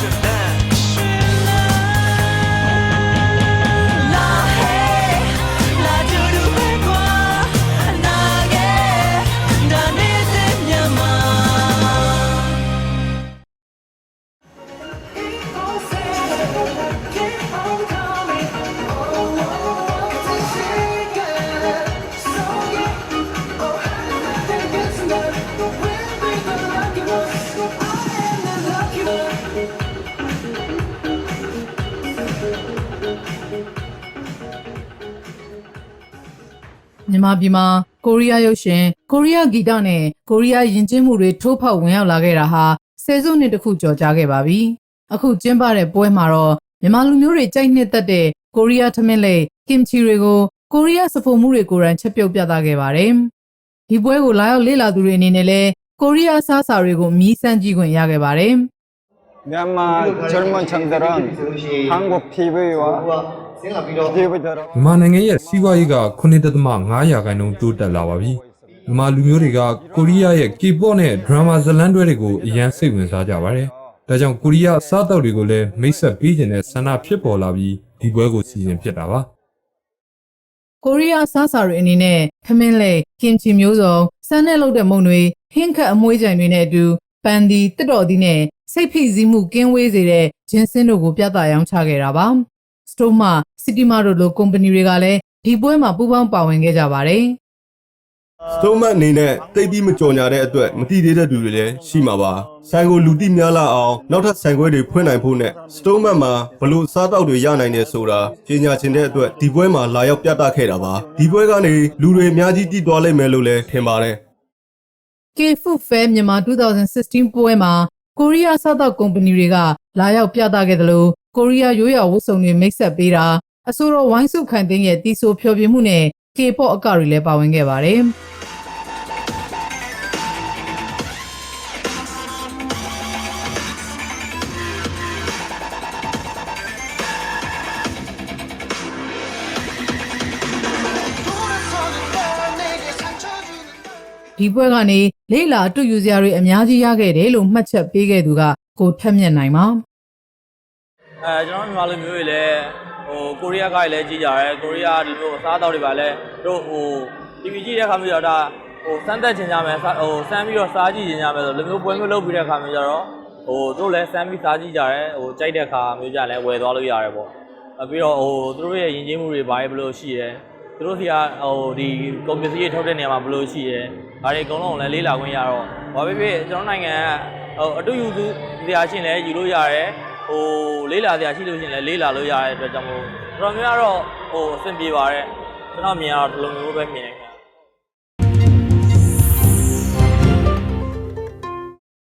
should never မြန်မာပြည်မှာကိုရီးယားရုပ်ရှင်ကိုရီးယားဂီတနဲ့ကိုရီးယားယဉ်ကျေးမှုတွေထိုးဖောက်ဝင်ရောက်လာခဲ့တာဟာဆယ်စုနှစ်တခုကျော်ကြာခဲ့ပါပြီ။အခုကျင်းပတဲ့ပွဲမှာတော့မြန်မာလူမျိုးတွေကြိုက်နှစ်သက်တဲ့ကိုရီးယားထမင်းလိပ်ကင်ချီတွေကိုကိုရီးယားစဖိုမှုတွေကိုယ်တိုင်ချက်ပြုတ်ပြသခဲ့ပါတယ်။ဒီပွဲကိုလာရောက်လေ့လာသူတွေအနေနဲ့လည်းကိုရီးယားစားစာတွေကိုမြည်ဆန်းကြည့်ခွင့်ရခဲ့ပါတယ်။ 미얀마 젊은 층들은 한국 TV와 TV처럼 မြန်မာနိုင်ငံရဲ့စီးပွားရေးက9.5ရာခိုင်နှုန်းတိုးတက်လာပါပြီ။မြန်မာလူမျိုးတွေကကိုရီးယားရဲ့ K-pop နဲ့ drama ဇာတ်လမ်းတွဲတွေကိုအရန်စိတ်ဝင်စားကြပါတယ်။ဒါကြောင့်ကိုရီးယားစားတောက်တွေကိုလည်းမိတ်ဆက်ပေးခြင်းနဲ့ဆန္ဒဖြစ်ပေါ်လာပြီးဒီပွဲကိုစီစဉ်ဖြစ်တာပါ။ကိုရီးယားစားစာတွေအနေနဲ့ခမင်းလိပ်ကင်ချီမျိုးစုံစမ်းနဲ့လုပ်တဲ့မုံတွေဟင်းခတ်အမွှေးကြိုင်တွေနဲ့အတူပန်ဒီတက်တော်ဒီနဲ့စိတ်ဖိစီးမှုကင်းဝေးစေတဲ့ဂျင်းစင်းတို့ကိုပြသရောင်းချခဲ့တာပါ စတိုမာစီတီမာတို့လိုကုမ္ပဏီတွေကလည်းဒီပွဲမှာပူးပေါင်းပါဝင်ခဲ့ကြပါတယ်စတိုးမတ်အနေနဲ့တိတ်ပြီးမကြော်ညာတဲ့အတွက်မတိသေးတဲ့သူတွေလည်းရှိမှာပါဆိုင်ကိုလူတိများလာအောင်နောက်ထပ်ဆိုင်ခွဲတွေဖွင့်နိုင်ဖို့နဲ့စတိုးမတ်မှာဘလို့စားတောက်တွေရနိုင်တယ်ဆိုတာကြီးညာချင်တဲ့အတွက်ဒီပွဲမှာလာရောက်ပြသခဲ့တာပါဒီပွဲကနေလူတွေအများကြီးတည်သွားလိမ့်မယ်လို့လည်းထင်ပါတယ် K Food Fair မြန်မာ2016ပွဲမှာ ကိုရီးယားစားသောက်ကုမ္ပဏီတွေကလာရောက်ပြသခဲ့တယ်လို့ကိုရီးယားရိုးရာဝတ်စုံတွေမိတ်ဆက်ပေးတာအဆိုတော်ဝိုင်းစုခိုင်သိန်းရဲ့တီဆိုဖျော်ဖြေမှုနဲ့ K-pop အကတွေလည်းပါဝင်ခဲ့ပါတယ်။ ဒီပွဲကနေလေးလာအတူယူစရာတွေအများကြီးရခဲ့တယ်လို့မှတ်ချက်ပေးခဲ့သူကကိုထက်မြက်နိုင်ပါအဲကျွန်တော်တို့မြန်မာလူမျိုးတွေလည်းဟိုကိုရီးယားကလည်းကြည့်ကြရဲကိုရီးယားဒီလိုအစားအသောက်တွေပါလဲတို့ဟို TV ကြည့်တဲ့အခါမျိုးကျတော့ဒါဟိုစမ်းသက်ချင်ကြမယ်စားဟိုစမ်းပြီးတော့စားကြည့်ချင်ကြမယ်ဆိုလူမျိုးပွဲမျိုးလုပ်ပြီးတဲ့အခါမျိုးကျတော့ဟိုတို့လည်းစမ်းပြီးစားကြည့်ကြရဲဟိုကြိုက်တဲ့အခါမျိုးကြလည်းဝယ်သွားလို့ရတယ်ပေါ့အပြီးတော့ဟိုသူတို့ရဲ့ယဉ်ကျေးမှုတွေဘာတွေဘယ်လိုရှိရဲ သူတို့စီကဟိုဒီကုန်ပစ္စည်းတွေထုတ်တဲ့နေရာမှာဘယ်လိုရှိရဲဒါတွေအကုန်လုံးလည်းလေးလာခွင့်ရတော့ဘာဖြစ်ဖြစ်ကျွန်တော်နိုင်ငံကဟိုအတူယူသူတရားရှင်လည်းယူလို့ရတယ်ဟိုလေးလာစရာရှိလို့ရှိရင်လည်းလေးလာလို့ရတဲ့အတွက်ကြောင့်မို့တော်တော်များများတော့ဟိုအဆင်ပြေပါတယ်ကျွန်တော်မြင်ရတော့ဒီလိုမျိုးပဲမြင်တယ်ခင်ဗျ